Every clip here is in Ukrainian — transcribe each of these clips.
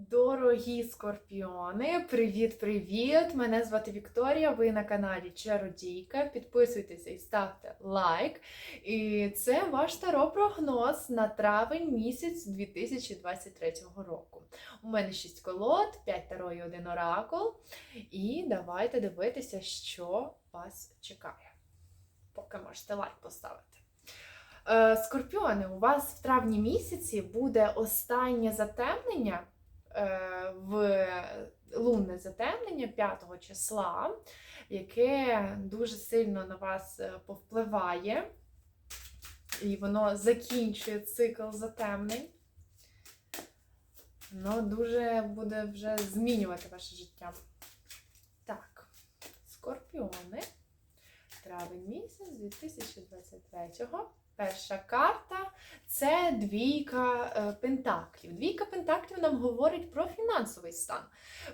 Дорогі скорпіони, привіт-привіт! Мене звати Вікторія. Ви на каналі Чародійка. Підписуйтеся і ставте лайк. І це ваш таро-прогноз на травень місяць 2023 року. У мене 6 колод, 5 таро і 1 оракул. І давайте дивитися, що вас чекає. Поки можете лайк поставити. Е, Скорпіони, у вас в травні місяці буде останнє затемнення в лунне затемнення 5 числа, яке дуже сильно на вас е, повпливає, і воно закінчує цикл затемнень. Воно дуже буде вже змінювати ваше життя. Так, скорпіони. Травень місяць 2023-го. Перша карта це двійка е, пентаклів. Двійка пентаклів нам говорить про фінансовий стан.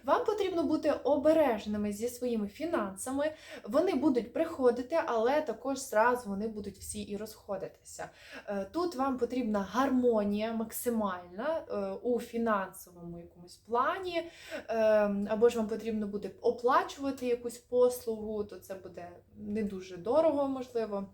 Вам потрібно бути обережними зі своїми фінансами. Вони будуть приходити, але також зразу вони будуть всі і розходитися. Е, Тут вам потрібна гармонія максимальна е, у фінансовому якомусь плані, або ж вам потрібно буде оплачувати якусь послугу, то це буде не дуже дорого, можливо.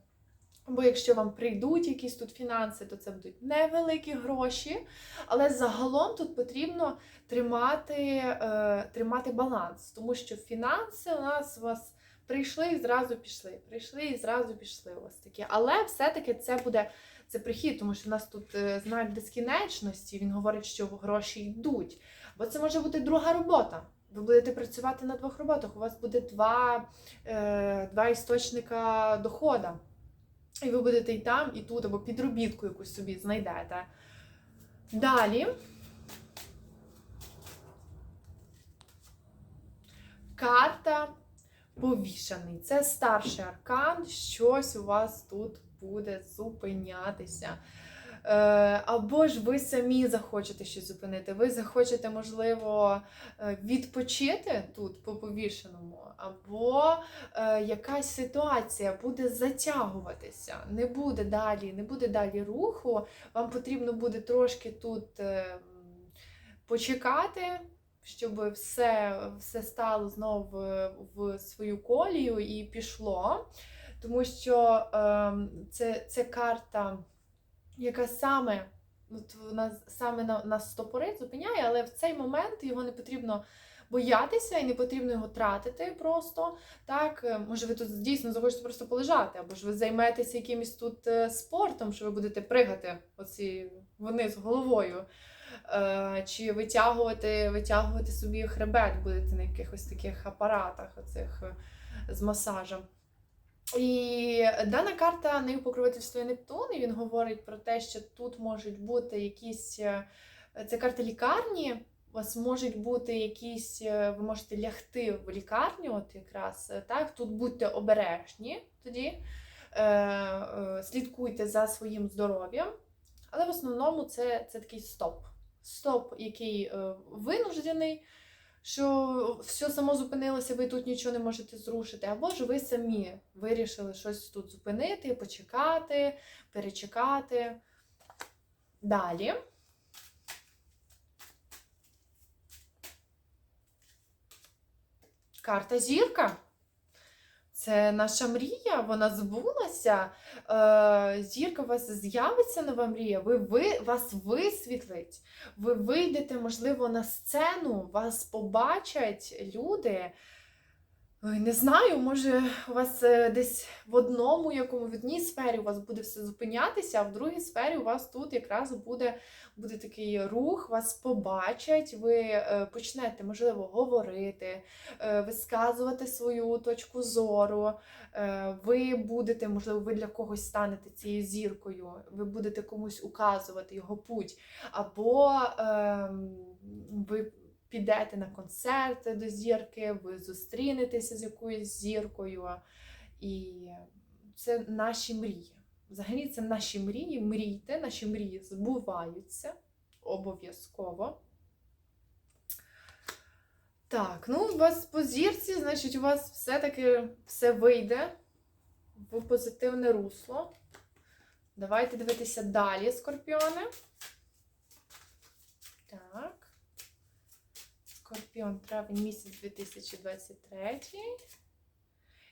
Бо якщо вам прийдуть якісь тут фінанси, то це будуть невеликі гроші. Але загалом тут потрібно тримати, е, тримати баланс, тому що фінанси у нас у вас прийшли і зразу пішли. Прийшли і зразу пішли у вас такі. Але все-таки це буде це прихід, тому що у нас тут е, знак безкінечності. Він говорить, що гроші йдуть. Бо це може бути друга робота. Ви будете працювати на двох роботах. У вас буде два, е, два істочника доходу. І ви будете і там, і тут, або підробітку якусь собі знайдете. Далі. Карта повішаний. Це старший аркан. Щось у вас тут буде зупинятися. Е, Або ж ви самі захочете щось зупинити. Ви захочете, можливо, е, відпочити тут по повішеному, або е, якась ситуація буде затягуватися, не буде далі, не буде далі руху. Вам потрібно буде трошки тут почекати, щоб все, все стало знову в, в свою колію і пішло. Тому що е, це, це карта, яка саме от вона саме на- нас стопорить, зупиняє, але в цей момент його не потрібно боятися і не потрібно його тратити просто. Так, Е, може, ви тут дійсно захочете просто полежати, або ж ви займетеся якимось тут е, спортом, що ви будете пригати оці вниз головою. Е, Чи витягувати, витягувати собі хребет будете на якихось таких апаратах оцих з масажем. І дана карта нею покровительствує Нептун, і він говорить про те, що тут можуть бути якісь. е, Це карта лікарні. У вас можуть бути якісь, е, ви можете лягти в лікарню, от якраз е, так. Тут будьте обережні тоді, е, е, слідкуйте за своїм здоров'ям. Але в основному це, це такий стоп. Стоп, який е, винуждений, що все само зупинилося, ви тут нічого не можете зрушити. Або ж ви самі вирішили щось тут зупинити, почекати, перечекати. Далі. Карта зірка. Це наша мрія, вона збулася. Е, зірка у вас з'явиться нова мрія, ви, ви вас висвітлить. Ви вийдете, можливо, на сцену, вас побачать люди. Не знаю, може, у вас е, десь в одному, якому в одній сфері у вас буде все зупинятися, а в другій сфері у вас тут якраз буде, буде такий рух, вас побачать, ви е, почнете, можливо, говорити, е, висказувати свою точку зору. Ви будете, можливо, ви для когось станете цією зіркою, ви будете комусь указувати його путь, або ем, ви підете на концерт до зірки, ви зустрінетеся з якоюсь зіркою. І це наші мрії. Взагалі, це наші мрії. Мрійте, наші мрії збуваються обов'язково. Так, ну у вас по зірці, значить, у вас все-таки все вийде в позитивне русло. Давайте дивитися далі, скорпіони. Так. Скорпіон, травень місяць 2023.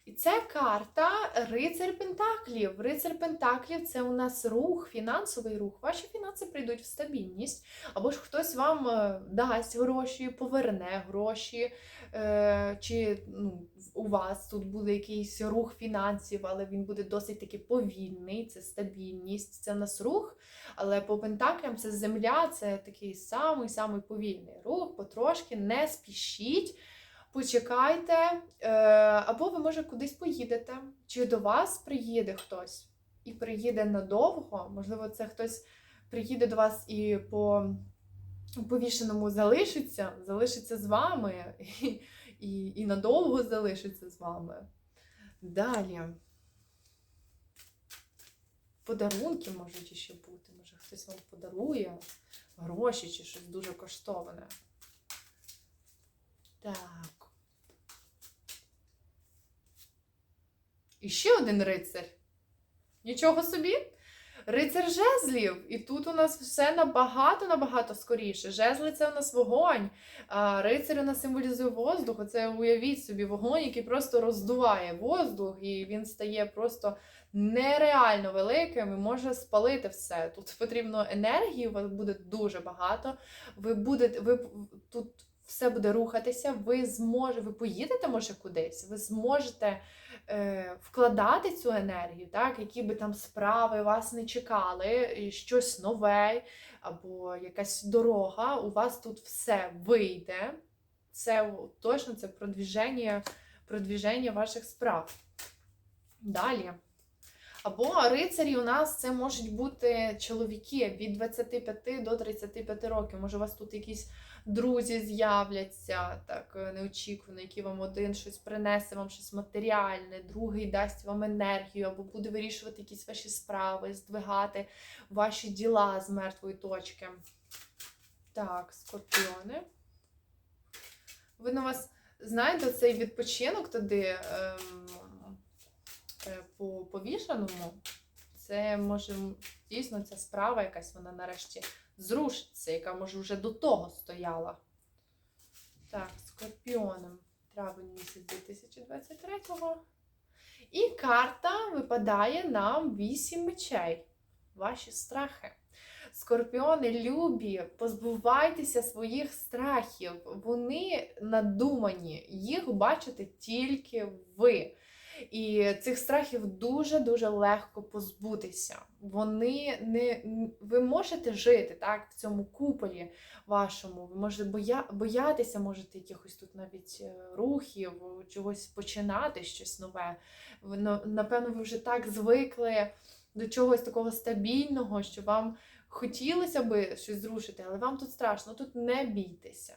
І це карта Рицар Пентаклів. Рицар Пентаклів це у нас рух, фінансовий рух. Ваші фінанси прийдуть в стабільність, або ж хтось вам е, дасть гроші, поверне гроші, е, чи ну, у вас тут буде якийсь рух фінансів, але він буде досить таки повільний. Це стабільність, це у нас рух. Але по пентаклям це земля, це такий самий самий повільний рух, потрошки не спішіть почекайте, е, або ви, може, кудись поїдете, чи до вас приїде хтось і приїде надовго. Можливо, це хтось приїде до вас і по повішеному залишиться, залишиться з вами і, і, і надовго залишиться з вами. Далі. Подарунки можуть ще бути. Може, хтось вам подарує гроші чи щось дуже коштовне. Так. І ще один рицар. Нічого собі. Рицар жезлів. І тут у нас все набагато-набагато скоріше. Жезли це у нас вогонь. А рицар у нас символізує воздух. Оце уявіть собі вогонь, який просто роздуває воздух, і він стає просто нереально великим і може спалити все. Тут потрібно енергії, у вас буде дуже багато. Ви будете, ви тут все буде рухатися, ви зможете, ви поїдете, може, кудись, ви зможете вкладати цю енергію, так, які би там справи вас не чекали, і щось нове або якась дорога, у вас тут все вийде. Це точно це продвіження, продвіження ваших справ. Далі. Або рицарі у нас це можуть бути чоловіки від 25 до 35 років. Може, у вас тут якісь друзі з'являться так е, неочікувано, які вам один щось принесе, вам щось матеріальне, другий дасть вам енергію, або буде вирішувати якісь ваші справи, здвигати ваші діла з мертвої точки. Так, скорпіони. Ви на вас знаєте цей відпочинок туди ем, е, по повішаному? Це може дійсно ця справа якась вона нарешті зрушиться, яка може вже до того стояла. Так, скорпіоном. Травень місяць 2023-го. І карта випадає нам 8 мечей. Ваші страхи. Скорпіони любі, позбувайтеся своїх страхів. Вони надумані, їх бачите тільки ви. І цих страхів дуже-дуже легко позбутися. Вони не ви можете жити так в цьому куполі вашому. Ви можете боя, боятися, можете якихось тут навіть е, рухів, чогось починати, щось нове. Напевно, ви вже так звикли до чогось такого стабільного, що вам хотілося би щось зрушити, але вам тут страшно, тут не бійтеся.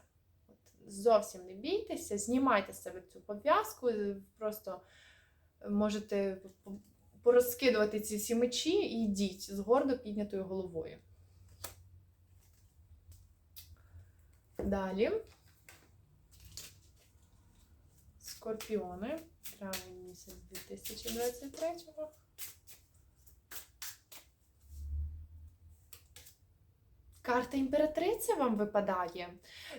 Зовсім не бійтеся, знімайте з себе цю пов'язку, просто можете порозкидувати ці всі мечі і йдіть з гордо піднятою головою. Далі. Скорпіони. Травень місяць 2023-го. Карта імператриця вам випадає.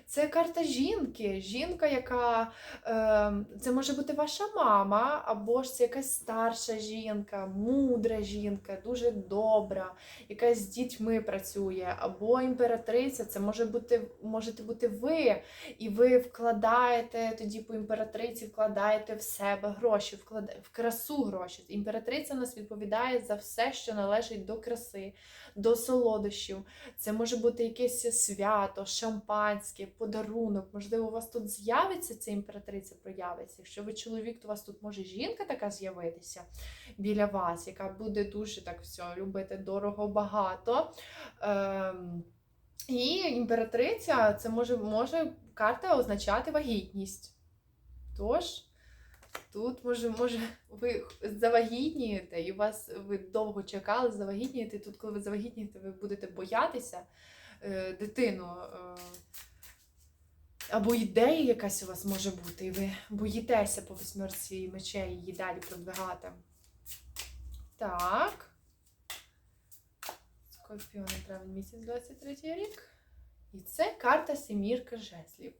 Це карта жінки. Жінка, яка е, це може бути ваша мама, або ж це якась старша жінка, мудра жінка, дуже добра, яка з дітьми працює, або імператриця, це може бути, можете бути ви, і ви вкладаєте тоді по імператриці, вкладаєте в себе гроші, вкладаєте в красу гроші. Імператриця у нас відповідає за все, що належить до краси, до солодощів. Це може бути якесь свято, шампанське, подарунок. Можливо, у вас тут з'явиться ця імператриця, проявиться. Якщо ви чоловік, то у вас тут може жінка така з'явитися біля вас, яка буде дуже так все любити дорого, багато. Ем, і імператриця це може, може карта означати вагітність. Тож. Тут, може, може, ви завагітнієте, і вас ви довго чекали, завагітнієте. Тут, коли ви завагітнієте, ви будете боятися е, дитину. Е, або ідея якась у вас може бути, і ви боїтеся по восьмерці мечей її далі продвигати. Так. Скорпіони травень місяць 23 рік. І це карта Семірка жезлів.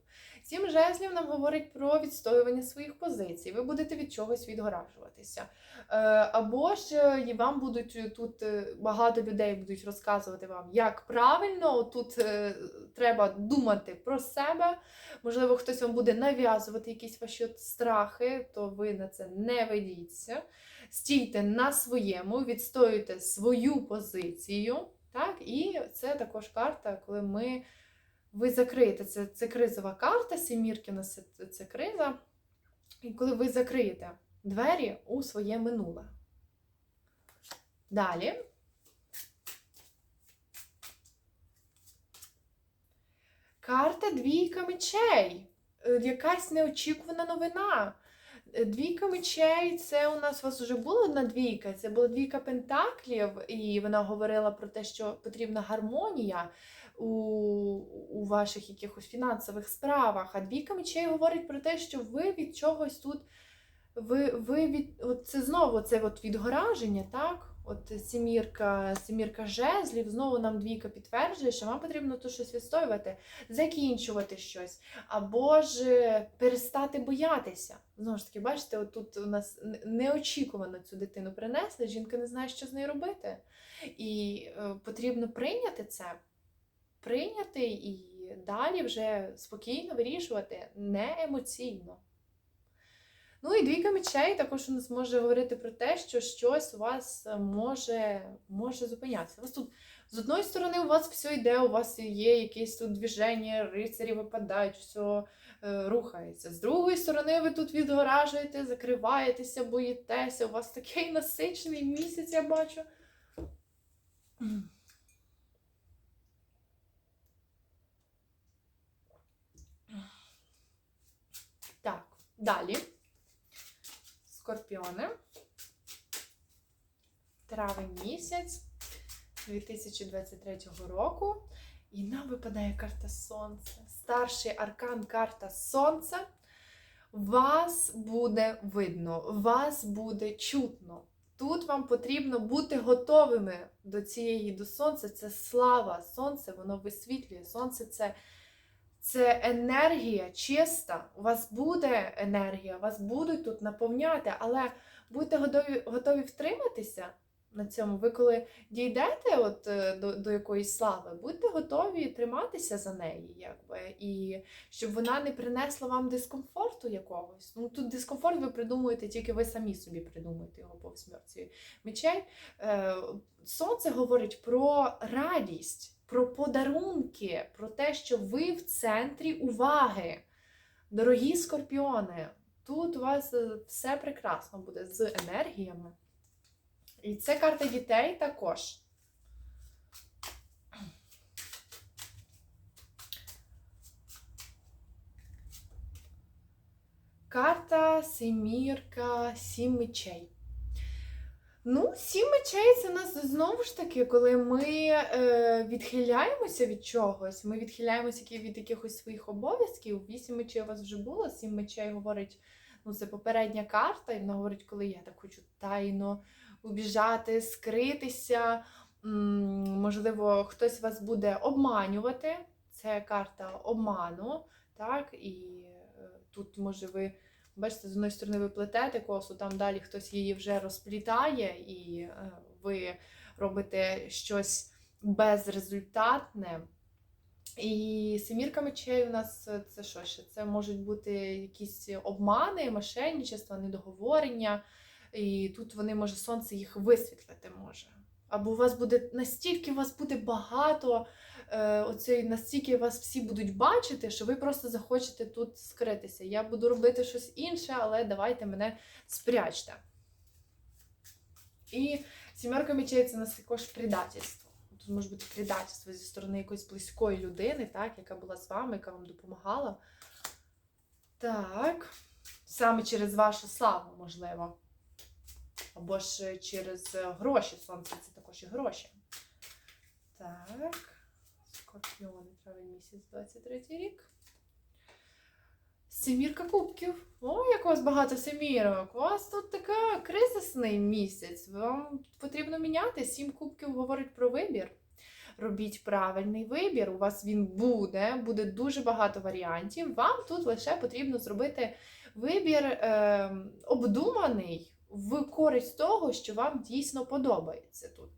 Сім жезлів нам говорить про відстоювання своїх позицій. Ви будете від чогось відгоражуватися. Е, Або ж е, вам будуть е, тут багато людей будуть розказувати вам, як правильно. Тут треба думати про себе. Можливо, хтось вам буде нав'язувати якісь ваші страхи, то ви на це не ведіться. Стійте на своєму, відстоюйте свою позицію. Так? І це також карта, коли ми ви закриєте це, це кризова карта, сімірки на це, це криза. І коли ви закриєте двері у своє минуле. Далі. Карта двійка мечей. Е, Якась неочікувана новина. Е, Двійка мечей це у нас у вас вже була одна двійка. Це була двійка пентаклів, і вона говорила про те, що потрібна гармонія у, у ваших якихось фінансових справах. А двійка мечей говорить про те, що ви від чогось тут. Ви, ви від от це знову це от відгораження, так? От сімірка, сімірка жезлів, знову нам двійка підтверджує, що вам потрібно тут щось відстоювати, закінчувати щось, або ж е, перестати боятися. Знову ж таки, бачите, от тут у нас неочікувано цю дитину принесли, жінка не знає, що з нею робити. І е, потрібно прийняти це, прийняти і далі вже спокійно вирішувати, не емоційно. Ну і двійка мечей також у нас може говорити про те, що щось у вас може, може зупинятися. У вас тут з одної сторони у вас все йде, у вас є якесь тут движення, рицарі випадають, все е, рухається. З другої сторони, ви тут відгоражуєте, закриваєтеся, боїтеся. У вас такий насичений місяць, я бачу. Так, далі. Скорпіони. Травень місяць 2023 року. І нам випадає карта Сонця. Старший аркан карта Сонця. Вас буде видно, вас буде чутно. Тут вам потрібно бути готовими до цієї до сонця. Це слава, сонце, воно висвітлює. Сонце це, це енергія чиста. У вас буде енергія, вас будуть тут наповняти, але будьте готові, готові втриматися на цьому. Ви коли дійдете от, е, до, до якоїсь слави, будьте готові триматися за неї, якби, і щоб вона не принесла вам дискомфорту якогось. Ну тут дискомфорт ви придумуєте, тільки ви самі собі придумуєте його по смерті мечей. Е, Сонце говорить про радість, про подарунки, про те, що ви в центрі уваги. Дорогі скорпіони, тут у вас е, все прекрасно буде з енергіями. І це карта дітей також. Карта семірка, сім мечей. Ну, сім мечей це нас знову ж таки, коли ми е, відхиляємося від чогось, ми відхиляємося від якихось своїх обов'язків. Вісім мечей у вас вже було, сім мечей говорить, ну це попередня карта, і вона говорить, коли я так хочу тайно убіжати, скритися. Можливо, хтось вас буде обманювати. Це карта обману, так, і е, тут може ви. Бачите, з одної сторони ви плетете косу, там далі хтось її вже розплітає, і е, ви робите щось безрезультатне. І семірка мечей у нас е, це що ще? Це можуть бути якісь обмани, мошенничества, недоговорення. І тут вони, може, сонце їх висвітлити може. Або у вас буде настільки у вас буде багато, оцей, настільки вас всі будуть бачити, що ви просто захочете тут скритися. Я буду робити щось інше, але давайте мене спрячте. І сімерка мечей це у нас також предательство. Тут може бути предательство зі сторони якоїсь близької людини, так, яка була з вами, яка вам допомагала. Так. Саме через вашу славу, можливо. Або ж через е, гроші. Сонце це також і гроші. Так. Скорпіони, травень місяць, 23 рік. Семірка кубків. О, як у вас багато семірок. У вас тут така кризисний місяць. Вам потрібно міняти. Сім кубків говорить про вибір. робіть правильний вибір. У вас він буде, буде дуже багато варіантів. Вам тут лише потрібно зробити вибір е, обдуманий в користь того, що вам дійсно подобається тут.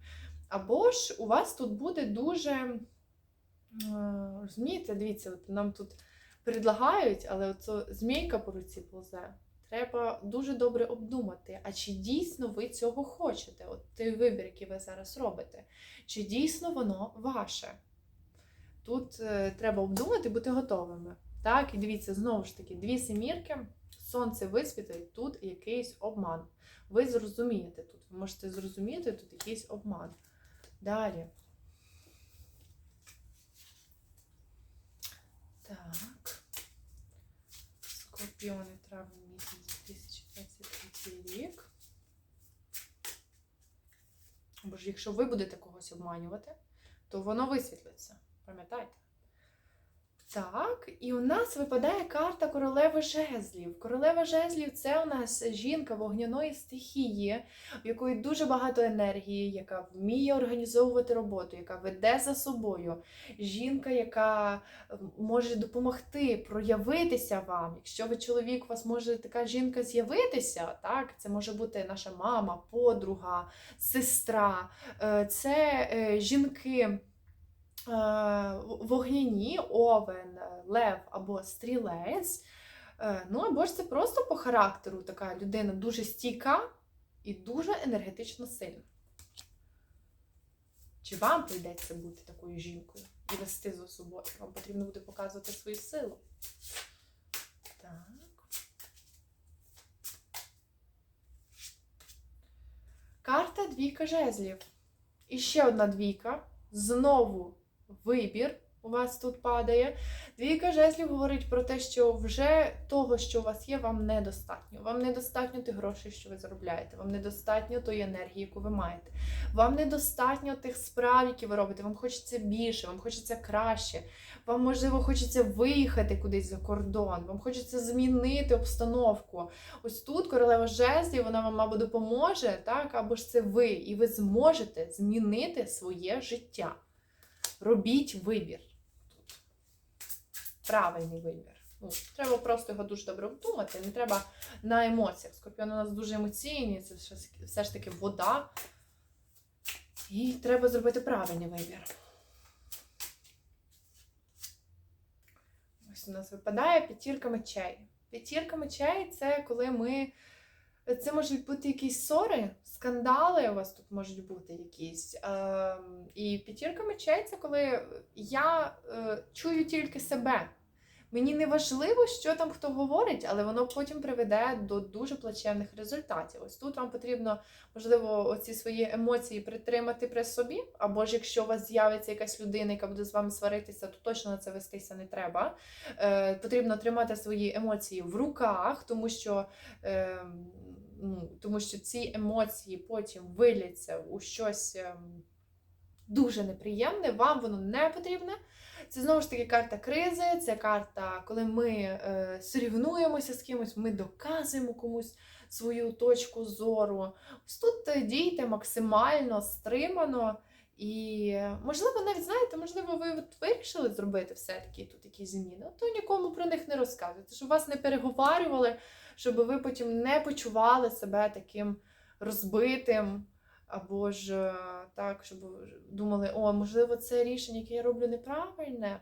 Або ж у вас тут буде дуже, розумієте, дивіться, от нам тут предлагають, але оцо змійка по руці повзе. Треба дуже добре обдумати, а чи дійсно ви цього хочете? От той вибір, який ви зараз робите, чи дійсно воно ваше? Тут е, треба обдумати, бути готовими. Так, і дивіться, знову ж таки, дві семірки, сонце висвітлить, тут якийсь обман. Ви зрозумієте тут, ви можете зрозуміти тут якийсь обман. Далі. Так. Скорпіони травень місяць 2023 рік. Бо ж якщо ви будете когось обманювати, то воно висвітлиться. Пам'ятайте? Так, і у нас випадає карта королеви жезлів. Королева жезлів це у нас жінка вогняної стихії, в якої дуже багато енергії, яка вміє організовувати роботу, яка веде за собою. Жінка, яка може допомогти проявитися вам. Якщо ви чоловік, у вас може така жінка з'явитися. Так, це може бути наша мама, подруга, сестра. Е, Це е, жінки. Е, вогняні, овен, лев або стрілець. Е, Ну, або ж це просто по характеру така людина дуже стійка і дуже енергетично сильна. Чи вам прийдеться бути такою жінкою і вести за собою? Вам потрібно буде показувати свою силу. Так. Карта двійка жезлів. І ще одна двійка. Знову вибір у вас тут падає. Двійка жезлів говорить про те, що вже того, що у вас є, вам недостатньо. Вам недостатньо тих грошей, що ви заробляєте, вам недостатньо тої енергії, яку ви маєте. Вам недостатньо тих справ, які ви робите. Вам хочеться більше, вам хочеться краще. Вам, можливо, хочеться виїхати кудись за кордон, вам хочеться змінити обстановку. Ось тут королева жезлів, вона вам або допоможе, так, або ж це ви, і ви зможете змінити своє життя. Робіть вибір. Правильний вибір. Ну, Треба просто його дуже добре обдумати. Не треба на емоціях. Скорпіон у нас дуже емоційний, це все ж таки вода. І треба зробити правильний вибір. Ось у нас випадає п'ятірка мечей. П'ятірка мечей це коли ми. Це можуть бути якісь ссори, скандали у вас тут можуть бути якісь. Е, і п'ятірка мечей це коли я е, чую тільки себе. Мені не важливо, що там хто говорить, але воно потім приведе до дуже плачевних результатів. Ось тут вам потрібно, можливо, оці свої емоції притримати при собі, або ж якщо у вас з'явиться якась людина, яка буде з вами сваритися, то точно на це вестися не треба. Е, Потрібно тримати свої емоції в руках, тому що. Е, ну, Тому що ці емоції потім виляться у щось ем, дуже неприємне, вам воно не потрібне. Це знову ж таки карта кризи, це карта, коли ми е, сорівнуємося з кимось, ми доказуємо комусь свою точку зору. Ось тут е, дійте максимально стримано. І, можливо, навіть знаєте, можливо, ви от вирішили зробити все-таки тут якісь зміни, то нікому про них не розказуйте, щоб вас не переговарювали, щоб ви потім не почували себе таким розбитим. Або ж е, так, щоб думали, о, можливо, це рішення, яке я роблю, неправильне.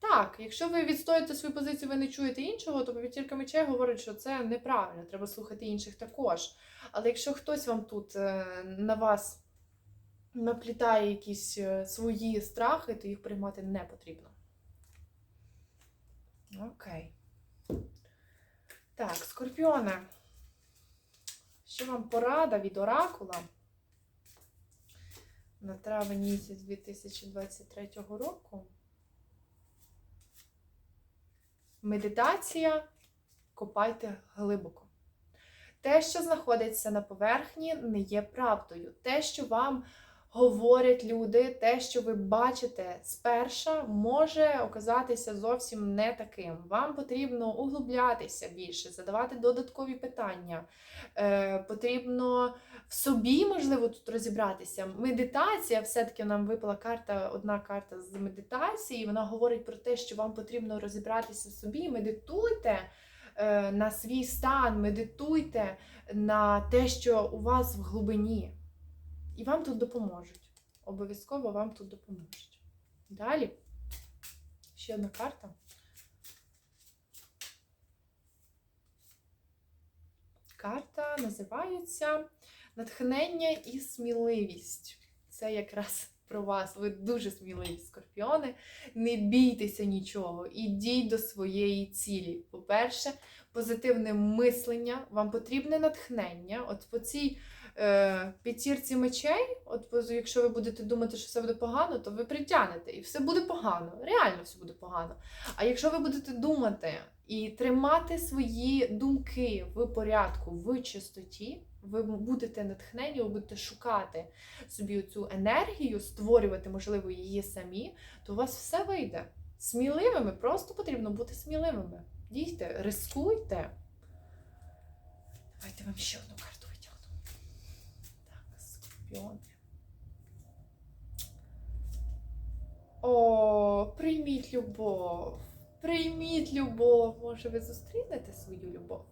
Так, якщо ви відстоїте свою позицію, ви не чуєте іншого, то повітірка мечей говорить, що це неправильно, треба слухати інших також. Але якщо хтось вам тут е, на вас наплітає якісь е, свої страхи, то їх приймати не потрібно. Окей. Так, скорпіоне. Що вам порада від оракула? На травень місяць 2023 року. Медитація копайте глибоко. Те, що знаходиться на поверхні, не є правдою. Те, що вам говорять люди, те, що ви бачите сперша, може оказатися зовсім не таким. Вам потрібно углублятися більше, задавати додаткові питання. Е, Потрібно собі, можливо, тут розібратися. Медитація, все-таки нам випала карта, одна карта з медитації. Вона говорить про те, що вам потрібно розібратися собі. Медитуйте е, на свій стан, медитуйте на те, що у вас в глибині. І вам тут допоможуть. Обов'язково вам тут допоможуть. Далі. Ще одна карта. Карта називається Натхнення і сміливість. Це якраз про вас. Ви дуже сміливі скорпіони. Не бійтеся нічого, ідіть до своєї цілі. По-перше, позитивне мислення, вам потрібне натхнення. От по цій е, п'ятірці мечей, от якщо ви будете думати, що все буде погано, то ви притягнете, і все буде погано. Реально все буде погано. А якщо ви будете думати і тримати свої думки в порядку, в чистоті, ви будете натхнені, ви будете шукати собі цю енергію, створювати, можливо, її самі, то у вас все вийде. Сміливими, просто потрібно бути сміливими. Дійте, рискуйте. Давайте вам ще одну карту витягну. Так, скорпіони. О, прийміть любов. Прийміть любов. Може, ви зустрінете свою любов?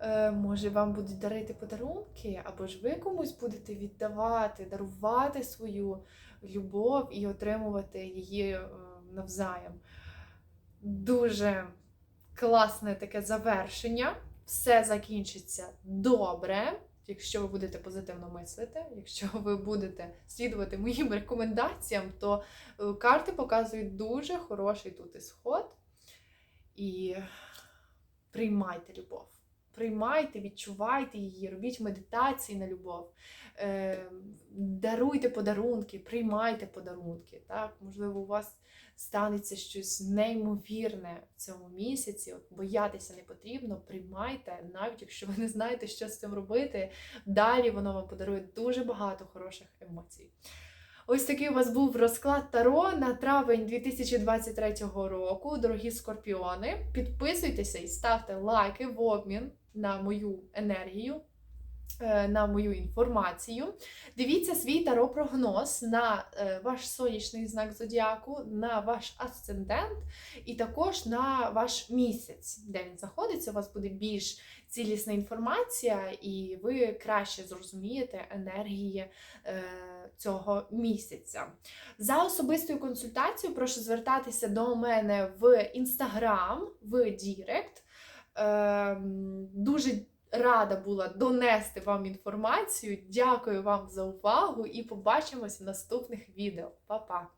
Е, може, вам будуть дарити подарунки, або ж ви комусь будете віддавати, дарувати свою любов і отримувати її е, навзаєм. Дуже класне таке завершення. Все закінчиться добре, якщо ви будете позитивно мислити, якщо ви будете слідувати моїм рекомендаціям, то е, карти показують дуже хороший тут ісход. І приймайте любов. Приймайте, відчувайте її, робіть медитації на любов, е, даруйте подарунки, приймайте подарунки. Так? Можливо, у вас станеться щось неймовірне в цьому місяці. От боятися не потрібно, приймайте, навіть якщо ви не знаєте, що з цим робити. Далі воно вам подарує дуже багато хороших емоцій. Ось такий у вас був розклад Таро на травень 2023 року. Дорогі скорпіони. Підписуйтеся і ставте лайки в обмін на мою енергію, е, на мою інформацію. Дивіться свій таро прогноз на е, ваш сонячний знак зодіаку, на ваш асцендент і також на ваш місяць, де він знаходиться. У вас буде більш цілісна інформація, і ви краще зрозумієте енергії е, цього місяця. За особистою консультацією прошу звертатися до мене в інстаграм, в Дірект. Ем, Дуже рада була донести вам інформацію. Дякую вам за увагу і побачимось в наступних відео. Па-па!